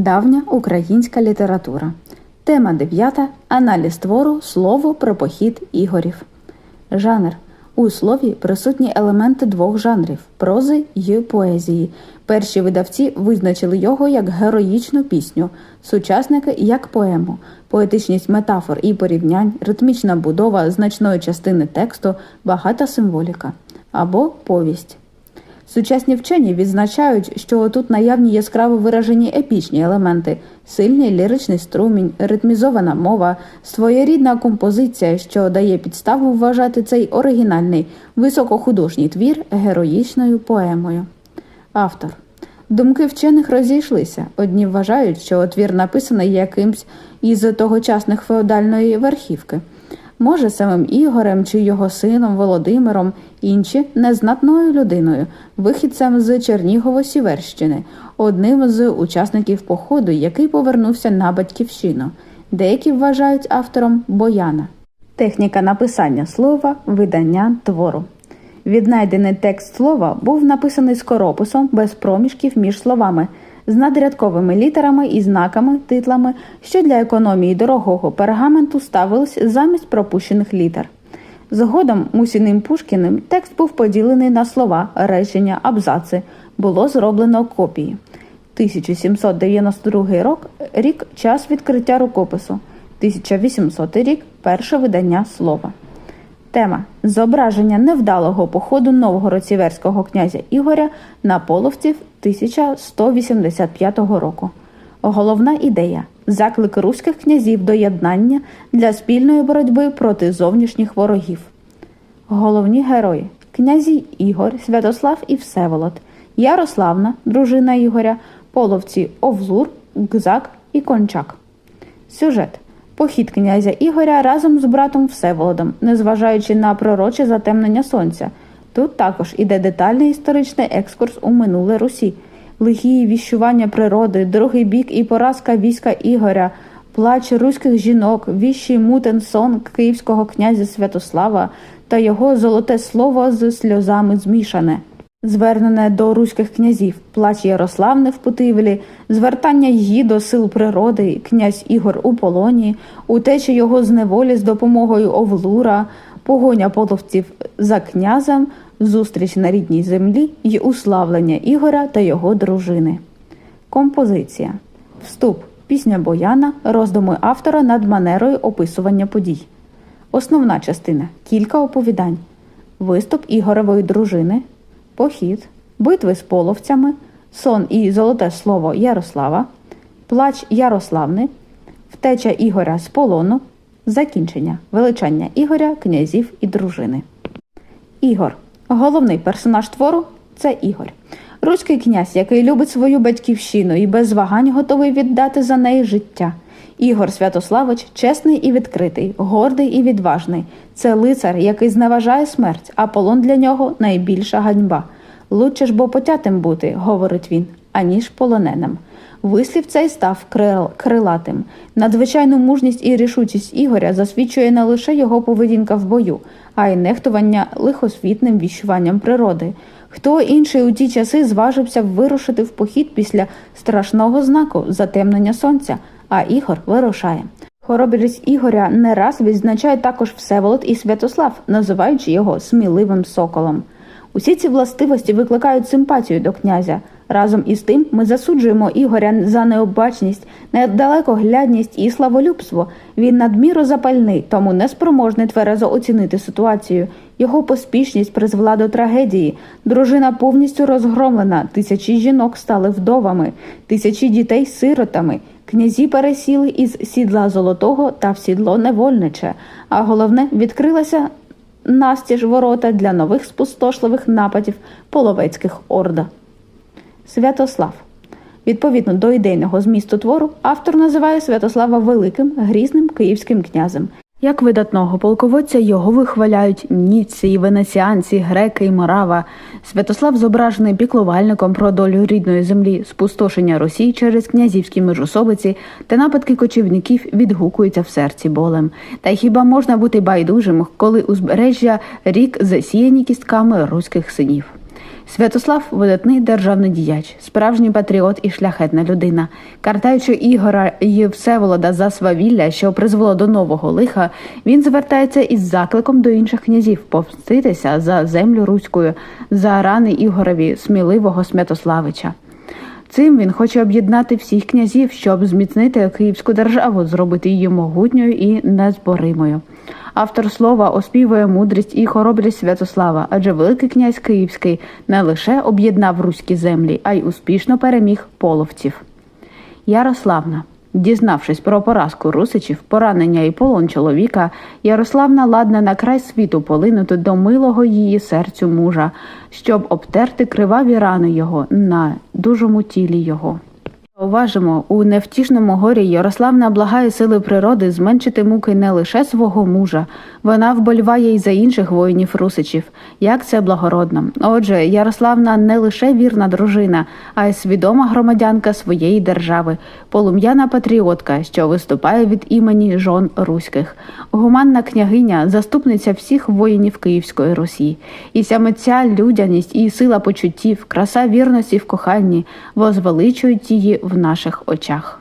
Давня українська література. Тема 9. Аналіз твору Слово про похід ігорів. Жанр. У слові присутні елементи двох жанрів прози й поезії. Перші видавці визначили його як героїчну пісню, сучасники як поему, поетичність метафор і порівнянь, ритмічна будова значної частини тексту, багата символіка або повість. Сучасні вчені відзначають, що тут наявні яскраво виражені епічні елементи, сильний ліричний струмінь, ритмізована мова, своєрідна композиція, що дає підставу вважати цей оригінальний високохудожній твір героїчною поемою. Автор Думки вчених розійшлися. Одні вважають, що твір написаний якимсь із тогочасних феодальної верхівки. Може, самим Ігорем чи його сином Володимиром, інші незнатною людиною, вихідцем з Чернігово-Сіверщини, одним з учасників походу, який повернувся на батьківщину. Деякі вважають автором Бояна. Техніка написання слова, видання твору. Віднайдений текст слова був написаний скорописом без проміжків між словами, з надрядковими літерами і знаками, титлами, що для економії дорогого пергаменту ставились замість пропущених літер. Згодом Мусіним Пушкіним текст був поділений на слова, речення, абзаци. Було зроблено копії. 1792 рік рік час відкриття рукопису, 1800 рік перше видання слова. Тема зображення невдалого походу новгород-сіверського князя Ігоря на половців 1185 року. Головна ідея заклик руських князів до єднання для спільної боротьби проти зовнішніх ворогів. Головні герої князі Ігор, Святослав і Всеволод, Ярославна, дружина Ігоря, половці Овлур, Гзак і Кончак. Сюжет Похід князя Ігоря разом з братом Всеволодом, незважаючи на пророче затемнення сонця. Тут також іде детальний історичний екскурс у минуле Русі, лихі віщування природи, другий бік і поразка війська Ігоря, плач руських жінок, віщий мутен сон київського князя Святослава та його золоте слово з сльозами змішане. Звернене до руських князів, плач Ярославни в Путивлі, звертання її до сил природи, князь Ігор у полоні, утеча його з неволі з допомогою Овлура, погоня половців за князем, зустріч на рідній землі й уславлення Ігоря та його дружини. Композиція Вступ. Пісня Бояна, роздуми автора над манерою описування подій. Основна частина кілька оповідань. Виступ Ігорової дружини похід, битви з половцями, сон і золоте слово Ярослава, плач Ярославни, втеча Ігоря з полону, закінчення, величання Ігоря, князів і дружини. Ігор. Головний персонаж твору це Ігор. Руський князь, який любить свою батьківщину і без вагань готовий віддати за неї життя. Ігор Святославич чесний і відкритий, гордий і відважний. Це лицар, який зневажає смерть, а полон для нього найбільша ганьба. Лучше ж бо потятим бути, говорить він, аніж полоненим. Вислів цей став крил, крилатим. Надзвичайну мужність і рішучість Ігоря засвідчує не лише його поведінка в бою, а й нехтування лихосвітним віщуванням природи. Хто інший у ті часи зважився вирушити в похід після страшного знаку затемнення сонця, а Ігор вирушає. Хоробрість Ігоря не раз відзначає також Всеволод і Святослав, називаючи його сміливим соколом. Усі ці властивості викликають симпатію до князя. Разом із тим ми засуджуємо Ігоря за необачність, недалекоглядність і славолюбство. Він надміру запальний, тому неспроможний тверезо оцінити ситуацію. Його поспішність призвела до трагедії. Дружина повністю розгромлена. Тисячі жінок стали вдовами, тисячі дітей сиротами. Князі пересіли із сідла золотого та в сідло невольниче. А головне відкрилася настіж ворота для нових спустошливих нападів половецьких орда. Святослав. Відповідно до ідейного змісту твору, автор називає Святослава Великим грізним київським князем. Як видатного полководця його вихваляють ніці, венеціанці, греки і морава. Святослав зображений піклувальником про долю рідної землі, спустошення Росії через князівські межособиці та нападки кочівників відгукуються в серці болем. Та хіба можна бути байдужим, коли узбережжя рік засіяні кістками руських синів? Святослав видатний державний діяч, справжній патріот і шляхетна людина. Картаючи Ігора і Всеволода за свавілля, що призвело до нового лиха, він звертається із закликом до інших князів повститися за землю руською, за рани Ігорові сміливого Святославича. Цим він хоче об'єднати всіх князів, щоб зміцнити Київську державу, зробити її могутньою і незборимою. Автор слова оспівує мудрість і хоробрість Святослава, адже Великий князь Київський не лише об'єднав руські землі, а й успішно переміг половців. Ярославна. Дізнавшись про поразку русичів, поранення і полон чоловіка, Ярославна ладна на край світу полинути до милого її серцю мужа, щоб обтерти криваві рани його на дужому тілі його. Уважимо, у невтішному горі Ярославна благає сили природи зменшити муки не лише свого мужа, вона вболіває й за інших воїнів русичів. Як це благородно. Отже, Ярославна не лише вірна дружина, а й свідома громадянка своєї держави, полум'яна патріотка, що виступає від імені жон руських, гуманна княгиня, заступниця всіх воїнів Київської Русі. І саме ця людяність і сила почуттів, краса вірності в коханні возвеличують її в наших очах.